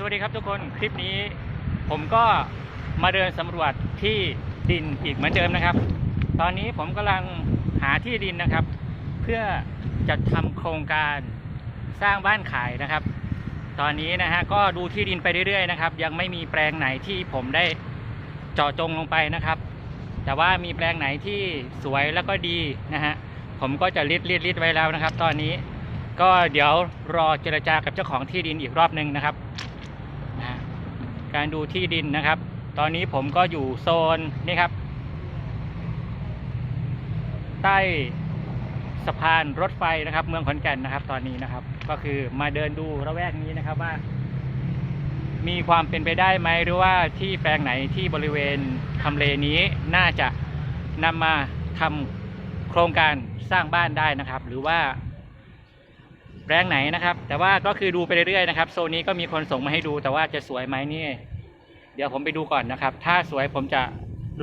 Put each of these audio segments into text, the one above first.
สวัสดีครับทุกคนคลิปนี้ ผมก็มาเดินสำรวจที่ดินอีกเหมือนเดิมนะครับ ตอนนี้ผมกำลังหาที่ดินนะครับ เพื่อจัดทำโครงการสร้างบ้านขายนะครับ ตอนนี้นะฮะก็ดูที่ดินไปเรื่อยๆนะครับ ยังไม่มีแปลงไหนที่ผมได้เจาะจงลงไปนะครับ แต่ว่ามีแปลงไหนที่สวยแล้วก็ดีนะฮะผมก็จะลิดลิดลิดไว้แล้วนะครับ ตอนนี้ก็เดี๋ยวรอเจรจากับเจ้าของที่ดินอีกรอบหนึ่งนะครับ การดูที่ดินนะครับ ตอนนี้ผมก็อยู่โซนนี่ครับ ใต้สะพานรถไฟนะครับ เมืองขอนแก่นนะครับ ตอนนี้นะครับ ก็คือมาเดินดูระแวกนี้นะครับว่า มีความเป็นไปได้ไหมหรือว่าที่แปลงไหนที่บริเวณทำเลนี้น่าจะนำมาทำโครงการสร้างบ้านได้นะครับ หรือว่า แปลงไหนนะครับ แต่ว่าก็คือดูไปเรื่อยๆนะครับโซนนี้ก็มีคนส่งมาให้ดู แต่ว่าจะสวยไหมนี่ เดี๋ยวผมไปดูก่อนนะครับ ถ้าสวยผมจะ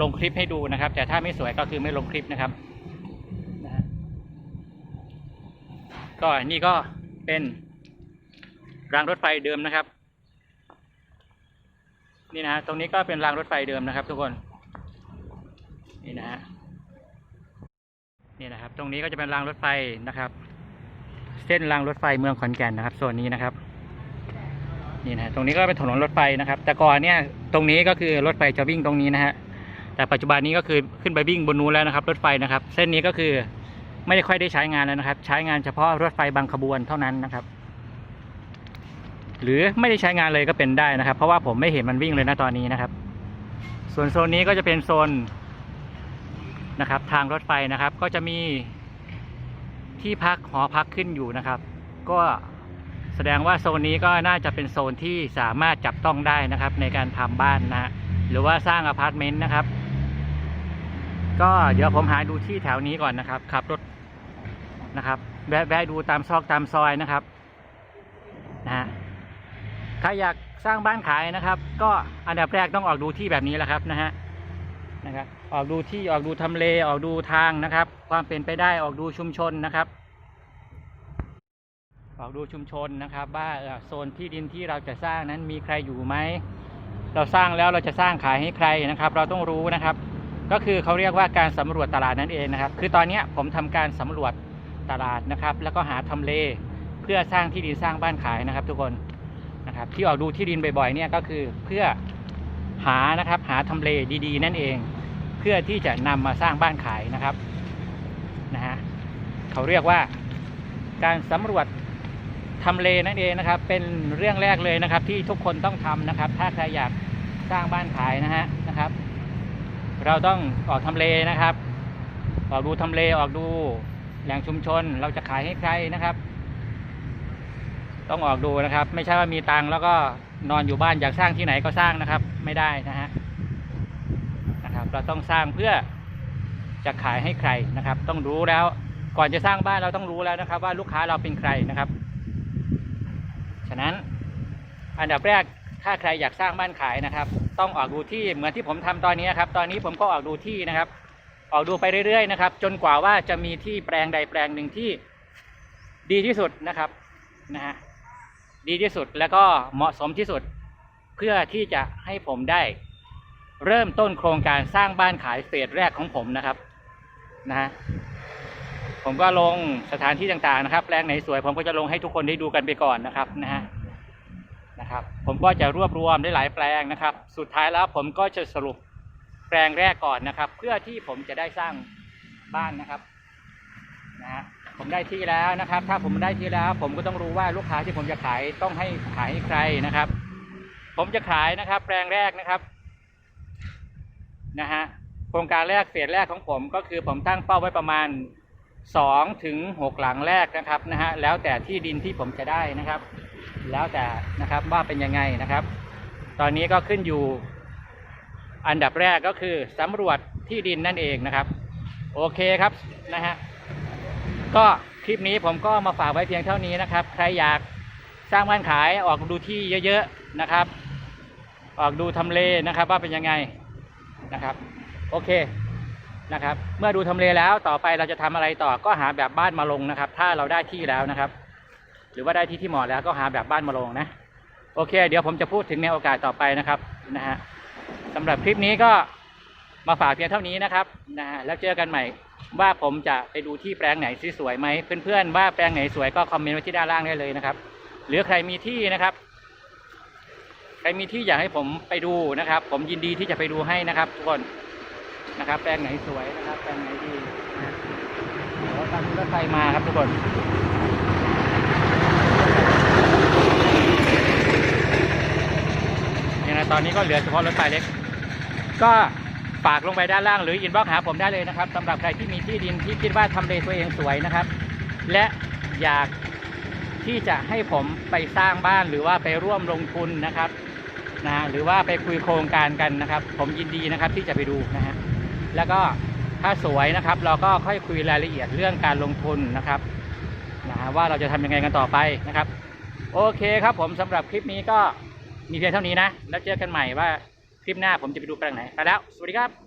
ลงคลิปให้ดูนะครับ แต่ถ้าไม่สวยก็คือไม่ลงคลิปนะครับนะก็นี่ก็เป็นรางรถไฟเดิมนะครับ นี่นะฮะตรงนี้ก็เป็นรางรถไฟเดิมนะครับทุกคนนี่นะฮะนี่นะครับ ตรงนี้ก็จะเป็นรางรถไฟนะครับ เส้นรางรถไฟเมืองขอนแก่นนะครับโซนนี้นะครับนี่นะตรงนี้ก็เป็นถนนรถไฟนะครับ แต่ก่อนเนี่ยตรงนี้ก็คือรถไฟจะวิ่งตรงนี้นะฮะแต่ปัจจุบันนี้ก็คือขึ้นไปวิ่งบนนู้นแล้วนะครับ รถไฟนะครับ เส้นนี้ก็คือไม่ได้ค่อยได้ใช้งานแล้วนะครับ ใช้งานเฉพาะรถไฟบางขบวนเท่านั้นนะครับ หรือไม่ได้ใช้งานเลยก็เป็นได้นะครับ เพราะว่าผมไม่เห็นมันวิ่งเลยนะตอนนี้นะครับ ส่วนโซนนี้ก็จะเป็นโซนนะครับ ทางรถไฟนะครับ ก็จะมี ที่พักหอพักขึ้นอยู่นะครับ ก็แสดงว่าโซนนี้ก็น่าจะเป็นโซนที่สามารถจับต้องได้นะครับ ในการทำบ้านนะหรือว่าสร้างอพาร์ตเมนต์นะครับ ก็เดี๋ยวผมหาดูที่แถวนี้ก่อนนะครับขับรถนะครับแวะดูตามซอกตามซอยนะครับนะฮะใครอยากสร้างบ้านขายนะครับ ก็อันดับแรกต้องออกดูที่แบบนี้แหละครับนะฮะ นะครับออกดูที่ออกดูทำเลออกดูทางนะครับ ความเป็นไปได้ออกดูชุมชนนะครับ ออกดูชุมชนนะครับว่าโซนที่ดินที่เราจะสร้างนั้นมีใครอยู่ไหมเราสร้างแล้วเราจะสร้างขายให้ใครนะครับ เราต้องรู้นะครับ ก็คือเขาเรียกว่าการสำรวจตลาดนั่นเองนะครับ คือตอนนี้ผมทำการสำรวจตลาดนะครับ แล้วก็หาทำเลเพื่อสร้างที่ดินสร้างบ้านขายนะครับ ทุกคนนะครับที่ออกดูที่ดินบ่อยๆเนี่ยก็คือเพื่อหานะครับหาทำเลดีๆ นั่นเอง พื่อที่จะนำมาสร้างบ้านขายนะครับนะฮะเขาเรียกว่าการสำรวจทำเลนั่นเองนะครับ เป็นเรื่องแรกเลยนะครับ ที่ทุกคนต้องทำนะครับ ถ้าใครอยากสร้างบ้านขายนะฮะนะครับ เราต้องออกทำเลนะครับ ออกดูทำเลออกดูแหล่งชุมชน เราจะขายให้ใครนะครับ ต้องออกดูนะครับ ไม่ใช่ว่ามีตังแล้วก็นอนอยู่บ้านอยากสร้างที่ไหนก็สร้างนะครับ ไม่ได้นะฮะ เราต้องสร้างเพื่อจะขายให้ใครนะครับ ต้องรู้แล้วก่อนจะสร้างบ้านเราต้องรู้แล้วนะครับ ว่าลูกค้าเราเป็นใครนะครับ ฉะนั้นอันดับแรกถ้าใครอยากสร้างบ้านขายนะครับ ต้องออกดูที่เหมือนที่ผมทำตอนนี้ครับ ตอนนี้ผมก็ออกดูที่นะครับ ออกดูไปเรื่อยๆนะครับ จนกว่าว่าจะมีที่แปลงใดแปลงหนึ่งที่ดีที่สุดนะครับนะฮะดีที่สุดแล้วก็เหมาะสมที่สุดเพื่อที่จะให้ผมได้ เริ่มต้นโครงการสร้างบ้านขายเฟสแรกของผมนะครับนะฮะผมก็ลงสถานที่ต่างๆนะครับแปลงไหนสวยผมก็จะลงให้ทุกคนได้ดูกันไปก่อนนะครับนะฮะนะครับ ผมก็จะรวบรวมได้หลายแปลงนะครับ สุดท้ายแล้วผมก็จะสรุปแปลงแรกก่อนนะครับ เพื่อที่ผมจะได้สร้างบ้านนะครับนะฮะผมได้ที่แล้วนะครับ ถ้าผมได้ที่แล้ว ผมก็ต้องรู้ว่าลูกค้าที่ผมจะขายต้องให้ขายให้ใครนะครับ ผมจะขายนะครับ แปลงแรกนะครับ นะฮะโครงการแรกเฟสแรกของผมก็คือผมตั้งเป้าไว้ประมาณ2ถึง6หลังแรกนะครับนะฮะแล้วแต่ที่ดินที่ผมจะได้นะครับ แล้วแต่นะครับว่าเป็นยังไงนะครับ ตอนนี้ก็ขึ้นอยู่ อันดับแรกก็คือสำรวจที่ดินนั่นเองนะครับ โอเคครับนะฮะก็คลิปนี้ผมก็มาฝากไว้เพียงเท่านี้นะครับ ใครอยากสร้างบ้านขายออกดูที่เยอะๆนะครับ ออกดูทำเลนะครับว่าเป็นยังไง นะครับโอเคนะครับเมื่อดูทำเลแล้วต่อไปเราจะทำอะไรต่อก็หาแบบบ้านมาลงนะครับ ถ้าเราได้ที่แล้วนะครับ หรือว่าได้ที่ที่เหมาะแล้วก็หาแบบบ้านมาลงนะโอเค เดี๋ยวผมจะพูดถึงในโอกาสต่อไปนะครับนะฮะสำหรับคลิปนี้ก็มาฝากเพียงเท่านี้นะครับนะฮะแล้วเจอกันใหม่ว่าผมจะไปดูที่แปลงไหนสวยไหมเพื่อนๆว่าแปลงไหนสวยก็คอมเมนต์ไว้ที่ด้านล่างได้เลยนะครับ หรือใครมีที่นะครับ ครมีที่อยากให้ผมไปดูนะครับ ผมยินดีที่จะไปดูให้นะครับ ทุกคนนะครับ แปลงไหนสวยนะครับ แปลงไหนดีนะเดี๋ยวตามรถไฟมาครับทุกคนเนี่ยนะตอนนี้ก็เหลือเฉพาะรถไฟเล็ก ก็ฝากลงไปด้านล่างหรืออินบ็อกหาผมได้เลยนะครับสำหรับใครที่มีที่ดินที่คิดว่าทำเลตัวเองสวยนะครับ และอยากที่จะให้ผมไปสร้างบ้านหรือว่าไปร่วมลงทุนนะครับ นะหรือว่าไปคุยโครงการกันนะครับ ผมยินดีนะครับที่จะไปดูนะฮะแล้วก็ถ้าสวยนะครับเราก็ค่อยคุยรายละเอียดเรื่องการลงทุนนะครับนะฮะว่าเราจะทำยังไงกันต่อไปนะครับ โอเคครับผมสำหรับคลิปนี้ก็มีเพียงเท่านี้นะ แล้วเจอกันใหม่ว่าคลิปหน้าผมจะไปดูแปลงไหนไปแล้ว สวัสดีครับ